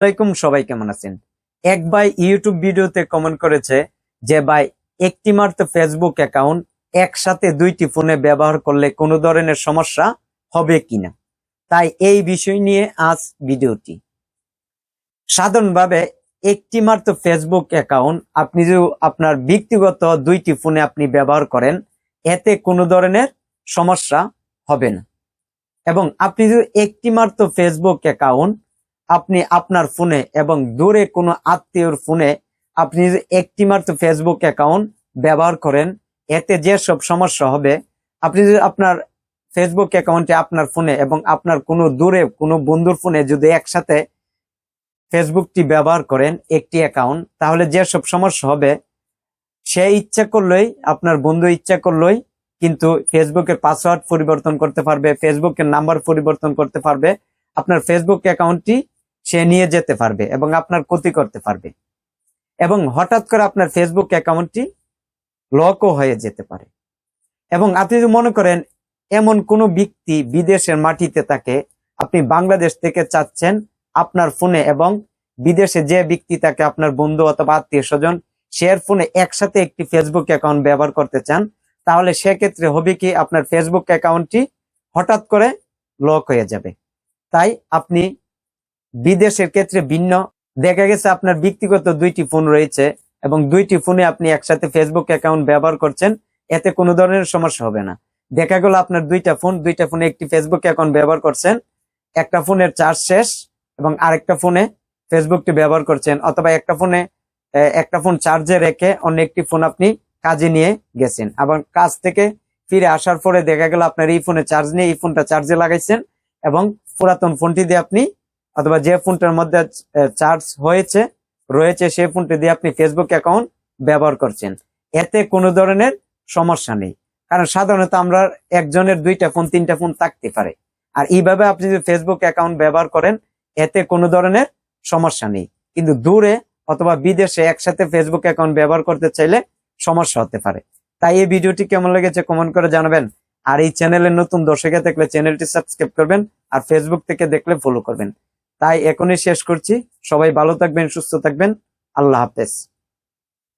আসসালামাইকুম সবাই কেমন আছেন? এক ভাই ইউটিউব ভিডিওতে কমেন্ট করেছে যে, ভাই একটি মাত্র ফেসবুক অ্যাকাউন্ট একসাথে দুইটি ফোনে ব্যবহার করলে কোনো ধরনের সমস্যা হবে কিনা? তাই এই বিষয় নিয়ে আজ ভিডিওটি। সাধারণভাবে একটি মাত্র ফেসবুক অ্যাকাউন্ট আপনি যে আপনার ব্যক্তিগত দুইটি ফোনে আপনি ব্যবহার করেন, এতে কোনো ধরনের সমস্যা হবে না। এবং আপনি যদি একটি মাত্র ফেসবুক অ্যাকাউন্ট আপনি আপনার ফোনে এবং দূরে কোনো আত্মীয়র ফোনে আপনি যদি একটি মাত্র ফেসবুক অ্যাকাউন্ট ব্যবহার করেন, এতে যে সব সমস্যা হবে, আপনি যদি আপনার ফেসবুক অ্যাকাউন্টে আপনার ফোনে এবং আপনার কোনো দূরে কোনো বন্ধুর ফোনে যদি একসাথে ফেসবুকটি ব্যবহার করেন, একটি অ্যাকাউন্ট তাহলে যে সব সমস্যা হবে, সে ইচ্ছা করলেই, আপনার বন্ধু ইচ্ছা করলেই কিন্তু ফেসবুকের পাসওয়ার্ড পরিবর্তন করতে পারবে ফেসবুকের নাম্বার পরিবর্তন করতে পারবে, আপনার ফেসবুক অ্যাকাউন্টটি সে নিয়ে যেতে পারবে এবং আপনার ক্ষতি করতে পারবে। এবং হঠাৎ করে আপনার ফেসবুক অ্যাকাউন্টটি লকও হয়ে যেতে পারে। এবং আপনি যদি মনে করেন, এমন কোনো ব্যক্তি বিদেশের মাটিতে থাকে আপনি বাংলাদেশ থেকে চাচ্ছেন আপনার ফোনে এবং বিদেশে যে ব্যক্তি তাকে আপনার বন্ধু অথবা আত্মীয় স্বজন শেয়ার ফোনে একসাথে একটি ফেসবুক অ্যাকাউন্ট ব্যবহার করতে চান, তাহলে সেক্ষেত্রে হবে কি আপনার ফেসবুক অ্যাকাউন্টটি হঠাৎ করে লক হয়ে যাবে। তাই আপনি বিদেশের ক্ষেত্রে ভিন্ন। দেখা গেছে আপনার ব্যক্তিগত দুইটি ফোন রয়েছে এবং দুইটি ফোনে আপনি একসাথে ফেসবুক অ্যাকাউন্ট ব্যবহার করছেন, এতে কোনো ধরনের সমস্যা হবে না। দেখা গেল আপনার দুইটা ফোন, দুইটা ফোনে একটি ফেসবুক অ্যাকাউন্ট ব্যবহার করছেন, একটা ফোনের চার্জ শেষ এবং আরেকটা ফোনে ফেসবুকটি ব্যবহার করছেন, অথবা একটা ফোনে একটা ফোন চার্জে রেখে অন্য একটি ফোন আপনি কাজে নিয়ে গেছেন। আবার কাজ থেকে ফিরে আসার পরে দেখা গেল আপনার এই ফোনে চার্জ নিয়ে এই ফোনটা চার্জে লাগাইছেন এবং পুরাতন ফোনটি দিয়ে আপনি অথবা যে ফোনটার মধ্যে চার্জ হয়েছে, রয়েছে, সেই ফোনটি দিয়ে আপনি ফেসবুক অ্যাকাউন্ট ব্যবহার করছেন। এতে কোনো ধরনের সমস্যা নেই। কারণ সাধারণত আমরা একজনের দুইটা ফোন, তিনটা ফোন থাকতে পারে। আর এইভাবে আপনি যদি ফেসবুক অ্যাকাউন্ট ব্যবহার করেন, এতে কোনো ধরনের সমস্যা নেই। কিন্তু দূরে অথবা বিদেশে একসাথে ফেসবুক অ্যাকাউন্ট ব্যবহার করতে চাইলে সমস্যা হতে পারে। তাই এই ভিডিওটি কেমন লেগেছে কমেন্ট করে জানাবেন। আর এই চ্যানেলের নতুন দর্শকে দেখলে চ্যানেলটি সাবস্ক্রাইব করবেন, আর ফেসবুক থেকে দেখলে ফলো করবেন। তাই এখনই শেষ করছি। সবাই ভালো থাকবেন সুস্থ থাকবেন। আল্লাহ হাফেজ।